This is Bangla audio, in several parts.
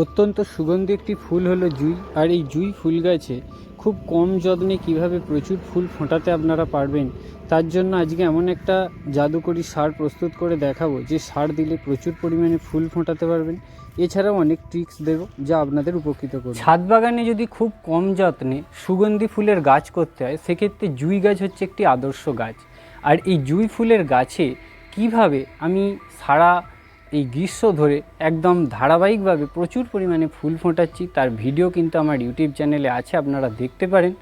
অত্যন্ত সুগন্ধি একটি ফুল হলো জুই। আর এই জুই ফুল গাছে খুব কম যত্নে কীভাবে প্রচুর ফুল ফোটাতে আপনারা পারবেন, তার জন্য আজকে এমন একটা জাদুকরি সার প্রস্তুত করে দেখাবো, যে সার দিলে প্রচুর পরিমাণে ফুল ফোটাতে পারবেন। এছাড়াও অনেক ট্রিক্স দেবো, যা আপনাদের উপকৃত করবে। ছাদ বাগানে যদি খুব কম যত্নে সুগন্ধি ফুলের গাছ করতে হয়, সেক্ষেত্রে জুই গাছ হচ্ছে একটি আদর্শ গাছ। আর এই জুই ফুলের গাছে কীভাবে আমি সারা এই গ্রীষ্ম ধরে একদম ধারাবাহিকভাবে প্রচুর পরিমাণে ফুল ফোটাচ্ছি। তার ভিডিও কিন্তু আমার ইউটিউব চ্যানেলে আছে, আপনারা দেখতে পারেন।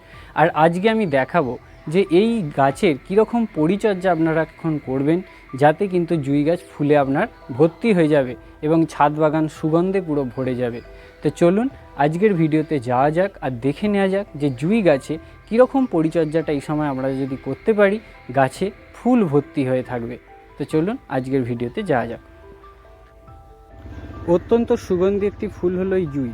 আর আজকে আমি দেখাবো যে এই গাছের কীরকম পরিচর্যা আপনারা এখন করবেন, যাতে কিন্তু জুই গাছ ফুলে আপনার ভর্তি হয়ে যাবে এবং ছাদ বাগান সুগন্ধে পুরো ভরে যাবে। তো চলুন আজকের ভিডিওতে যাওয়া যাক আর দেখে নেওয়া যাক যে জুই গাছে কীরকম পরিচর্যাটা এই সময় আমরা যদি করতে পারি, গাছে ফুল ভর্তি হয়ে থাকবে। তো চলুন আজকের ভিডিওতে যাওয়া যাক। অত্যন্ত সুগন্ধি একটি ফুল হলো জুই।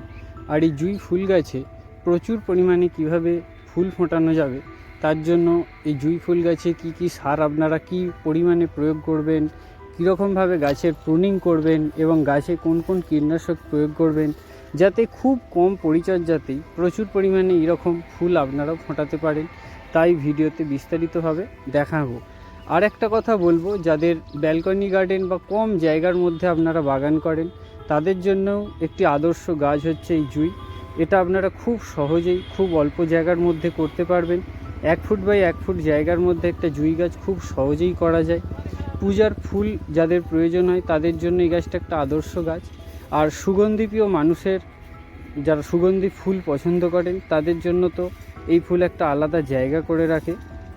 আর এই জুই ফুল গাছে প্রচুর পরিমাণে কীভাবে ফুল ফোটানো যাবে, তার জন্য এই জুই ফুল গাছে কি কি সার আপনারা কি পরিমাণে প্রয়োগ করবেন, কীরকমভাবে গাছের প্রুনিং করবেন এবং গাছে কোন কোন কীটনাশক প্রয়োগ করবেন, যাতে খুব কম পরিচর্যাতেই প্রচুর পরিমাণে এরকম ফুল আপনারাও ফোটাতে পারেন। তাই ভিডিওতে বিস্তারিতভাবে দেখাবো। আর একটা কথা বলব, যাদের ব্যালকনি গার্ডেন বা কম জায়গার মধ্যে আপনারা বাগান করেন তাদের জন্যও একটি আদর্শ গাছ হচ্ছে এই জুই। এটা আপনারা খুব সহজেই খুব অল্প জায়গার মধ্যে করতে পারবেন। এক ফুট বাই এক ফুট জায়গার মধ্যে একটা জুই গাছ খুব সহজেই করা যায়। পূজার ফুল যাদের প্রয়োজন হয় তাদের জন্য এই গাছটা একটা আদর্শ গাছ। আর সুগন্ধিপ্রিয় মানুষের যারা সুগন্ধি ফুল পছন্দ করেন তাদের জন্য তো এই ফুল একটা আলাদা জায়গা করে রাখে।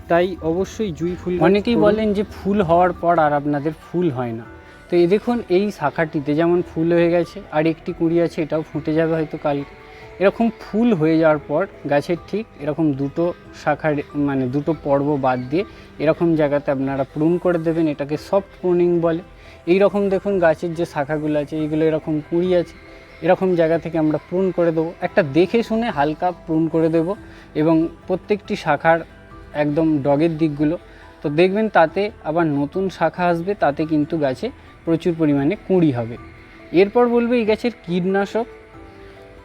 তাই অবশ্যই জুই ফুল অনেকেই বলেন যে ফুল হওয়ার পর আর আপনাদের ফুল হয় না। তো এই দেখুন, এই শাখাটিতে যেমন ফুল হয়ে গেছে, আর একটি কুড়ি আছে, এটাও ফুটে যাবে হয়তো কালকে। এরকম ফুল হয়ে যাওয়ার পর গাছের ঠিক এরকম দুটো শাখার মানে দুটো পর্ব বাদ দিয়ে এরকম জায়গাতে আপনারা প্রুন করে দেবেন, এটাকে সফট প্রুনিং বলে। এই রকম দেখুন গাছের যে শাখাগুলো আছে, এইগুলো এরকম কুঁড়ি আছে, এরকম জায়গা থেকে আমরা প্রুন করে দেবো। একটা দেখে শুনে হালকা প্রুন করে দেব এবং প্রত্যেকটি শাখার একদম ডগের দিকগুলো তো দেখবেন তাতে আবার নতুন শাখা আসবে, তাতে কিন্তু গাছে প্রচুর পরিমাণে কুঁড়ি হবে। এরপর বলব এই গাছের কীটনাশক।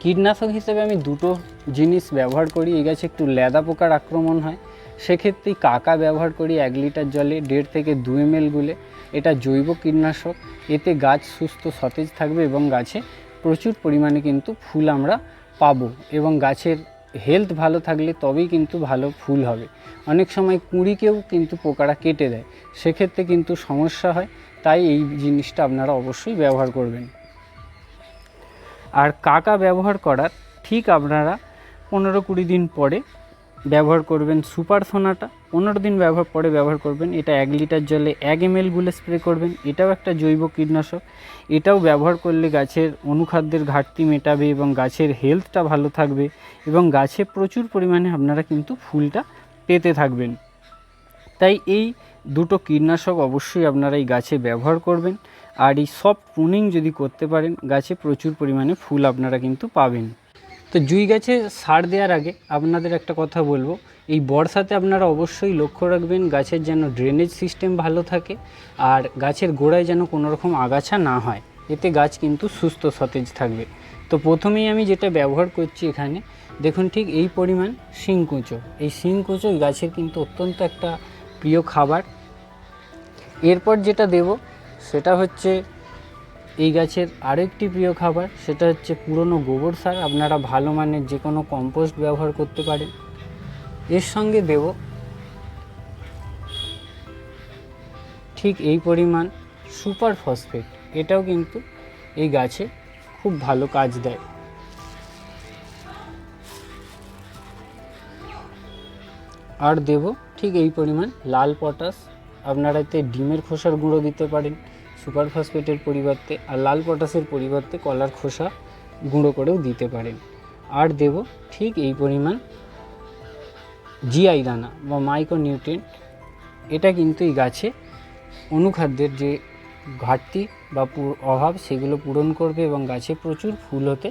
কীটনাশক হিসেবে আমি দুটো জিনিস ব্যবহার করি। এই গাছে একটু লেদা পোকার আক্রমণ হয়। সেক্ষেত্রে কাকা ব্যবহার করি এক লিটার জলে দেড় থেকে দু এম গুলে। এটা জৈব কীটনাশক। এতে গাছ সুস্থ, সতেজ থাকবে এবং গাছে প্রচুর পরিমাণে কিন্তু ফুল আমরা পাবো এবং গাছের হেলথ ভালো থাকলে তবেই কিন্তু ভালো ফুল হবে। অনেক সময় কুঁড়িকেও কিন্তু পোকারা কেটে দেয়। সেক্ষেত্রে কিন্তু সমস্যা হয়, তাই এই জিনিসটা আপনারা অবশ্যই ব্যবহার করবেন। আর কাকা ব্যবহার করার ঠিক আপনারা পনেরো কুড়ি দিন পরে ব্যবহার করবেন সুপার সোনাটা। পনেরো দিন ব্যবহার, পরে ব্যবহার করবেন। এটা এক লিটার জলে এক এম গুলে স্প্রে করবেন। এটাও একটা জৈব কীটনাশক। এটাও ব্যবহার করলে গাছের অনুখাদ্যের ঘাটতি মেটাবে এবং গাছের হেলথটা ভালো থাকবে এবং গাছে প্রচুর পরিমাণে আপনারা কিন্তু ফুলটা পেতে থাকবেন। তাই এই দুটো কীটনাশক অবশ্যই আপনারা এই গাছে ব্যবহার করবেন। আর এই সব প্রুনিং যদি করতে পারেন, গাছে প্রচুর পরিমাণে ফুল আপনারা কিন্তু পাবেন। তো জুই গাছে সার দেওয়ার আগে আপনাদের একটা কথা বলব। এই বর্ষাতে আপনারা অবশ্যই লক্ষ্য রাখবেন গাছের যেন ড্রেনেজ সিস্টেম ভালো থাকে আর গাছের গোড়ায় যেন কোনো রকম আগাছা না হয়। এতে গাছ কিন্তু সুস্থ সতেজ থাকবে। তো প্রথমেই আমি যেটা ব্যবহার করছি এখানে, দেখুন ঠিক এই পরিমাণ শিংকুচো এই শিংকুচো গাছের কিন্তু অত্যন্ত একটা প্রিয় খাবার। এরপর যেটা দেব, সেটা হচ্ছে এই গাছের আরেকটি প্রিয় খাবার, সেটা হচ্ছে পুরনো গোবর সার। আপনারা ভালো মানের যে কোনো কম্পোস্ট ব্যবহার করতে পারেন। এর সঙ্গে দেব ঠিক এই পরিমাণ সুপার ফসফেট এটাও কিন্তু এই গাছে খুব ভালো কাজ দেয়। আর দেব ঠিক এই পরিমাণ লাল পটাশ আপনারা এতে ডিমের খোসার গুঁড়ো দিতে পারেন। সুপার ফসফেটের পরিবর্তে আর লাল পটাশের পরিবর্তে কলার খোসা গুঁড়ো করেও দিতে পারেন। আর দেব ঠিক এই পরিমাণ জিআই দানা বা মাইক্রো নিউট্রিয়েন্ট এটা কিন্তু এই গাছে অনুখাদ্যের যে ঘাটতি বা অভাব, সেগুলো পূরণ করবে এবং গাছে প্রচুর ফুল হতে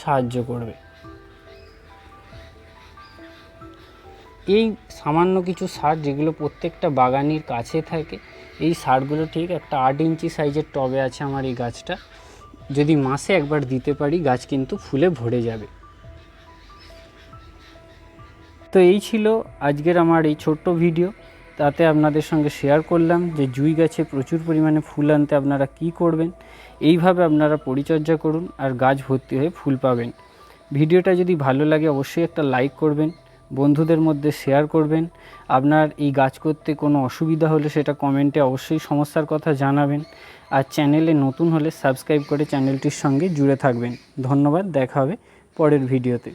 সাহায্য করবে। এই সামান্য কিছু সার যেগুলো প্রত্যেকটা বাগানির কাছে থাকে, এই সারগুলো ঠিক একটা আট ইঞ্চি সাইজের টবে আছে আমার এই গাছটা। যদি মাসে একবার দিতে পারি, গাছ কিন্তু ফুলে ভরে যাবে। তো এই ছিল আজকের আমার এই ছোট্ট ভিডিও। তাতে আপনাদের সঙ্গে শেয়ার করলাম যে জুই গাছে প্রচুর পরিমাণে ফুল আনতে আপনারা কি করবেন, এইভাবে আপনারা পরিচর্যা করুন আর গাছ ভর্তি হয়ে ফুল পাবেন। ভিডিওটা যদি ভালো লাগে, অবশ্যই একটা লাইক করবেন। বন্ধুদের মধ্যে শেয়ার করবেন। আপনার এই গাছ করতে কোনো অসুবিধা হলে সেটা কমেন্টে অবশ্যই সমস্যার কথা জানাবেন। আর চ্যানেলে নতুন হলে সাবস্ক্রাইব করে চ্যানেলটির সঙ্গে জুড়ে থাকবেন। ধন্যবাদ, দেখা হবে পরের ভিডিওতে